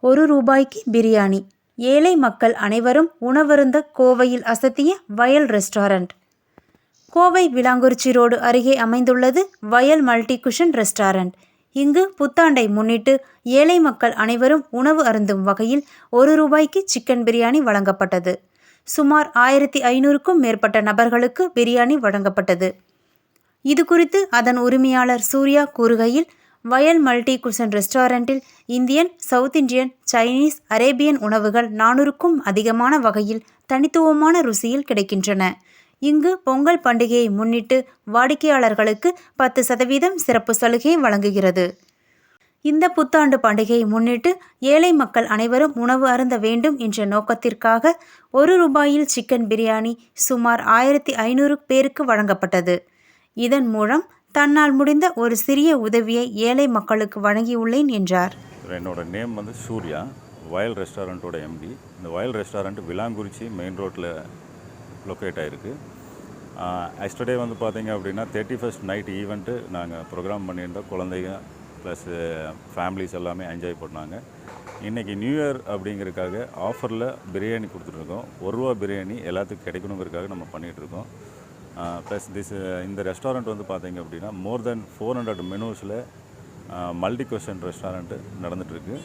ஒரு ரூபாய்க்கு பிரியாணி. ஏழை மக்கள் அனைவரும் உணவருந்த கோவையில் அசத்திய வயல் ரெஸ்டாரண்ட். கோவை விளாங்குறிச்சி ரோடு அருகே அமைந்துள்ளது வயல் மல்டி குஷன் ரெஸ்டாரண்ட். இங்கு புத்தாண்டை முன்னிட்டு ஏழை மக்கள் அனைவரும் உணவு அருந்தும் வகையில் ஒரு ரூபாய்க்கு சிக்கன் பிரியாணி வழங்கப்பட்டது. சுமார் ஆயிரத்தி ஐநூறுக்கும் மேற்பட்ட நபர்களுக்கு பிரியாணி வழங்கப்பட்டது. இது குறித்து அதன் உரிமையாளர் சூர்யா கூறுகையில் Vayal multi cuisine ரெஸ்டாரண்டில் Indian south Indian Chinese Arabian உணவுகள் நானூறுக்கும் அதிகமான வகையில் தனித்துவமான ருசியில் கிடைக்கின்றன. இங்கு பொங்கல் பண்டிகையை முன்னிட்டு வாடிக்கையாளர்களுக்கு பத்து சதவீதம் சிறப்பு சலுகை வழங்குகிறது. இந்த புத்தாண்டு பண்டிகையை முன்னிட்டு ஏழை மக்கள் அனைவரும் உணவு அருந்த வேண்டும் என்ற நோக்கத்திற்காக ஒரு ரூபாயில் சிக்கன் பிரியாணி சுமார் ஆயிரத்தி ஐநூறு பேருக்கு வழங்கப்பட்டது. இதன் மூலம் தன்னால் முடிந்த ஒரு சிறிய உதவியை ஏழை மக்களுக்கு வழங்கியுள்ளேன் என்றார். என்னோட நேம் வந்து சூர்யா. வயல் ரெஸ்டாரண்ட்டோட எம்டி இந்த வயல் ரெஸ்டாரண்ட் விலாங்குறிச்சி மெயின் ரோட்டில் லொக்கேட் ஆகிருக்கு எஸ்டர்டே வந்து பார்த்தீங்க அப்படின்னா தேர்ட்டி ஃபஸ்ட் நைட் ஈவெண்ட்டு நாங்கள் ப்ரோக்ராம் பண்ணியிருந்தோம். குழந்தைங்க ப்ளஸ் ஃபேமிலிஸ் எல்லாமே என்ஜாய் பண்ணாங்க. இன்றைக்கி நியூ இயர் அப்படிங்கிறதுக்காக ஆஃபரில் பிரியாணி கொடுத்துட்ருக்கோம் ஒரு ரூபா பிரியாணி எல்லாத்துக்கும் கிடைக்கணுங்கிறதுக்காக நம்ம பண்ணிகிட்ருக்கோம் ப்ளஸ் திஸ் இந்த ரெஸ்டாரண்ட் வந்து பார்த்தீங்க அப்படின்னா மோர் தென் ஃபோர் ஹண்ட்ரட் மெனூஸில் மல்டி கொஷன் ரெஸ்டாரண்ட்டு நடந்துகிட்ருக்கு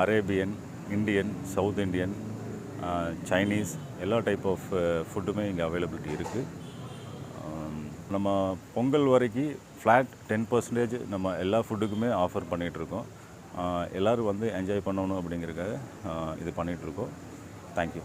Arabian Indian south Indian Chinese எல்லா டைப் ஆஃப் ஃபுட்டுமே இங்கே அவைலபிலிட்டி இருக்குது நம்ம பொங்கல் வரைக்கும் ஃப்ளாட் டென் பர்சன்டேஜ் நம்ம எல்லா ஃபுட்டுக்குமே ஆஃபர் பண்ணிகிட்ருக்கோம் எல்லோரும் வந்து என்ஜாய் பண்ணணும் அப்படிங்கிறதுக்காக இது பண்ணிகிட்ருக்கோம் தேங்க்யூ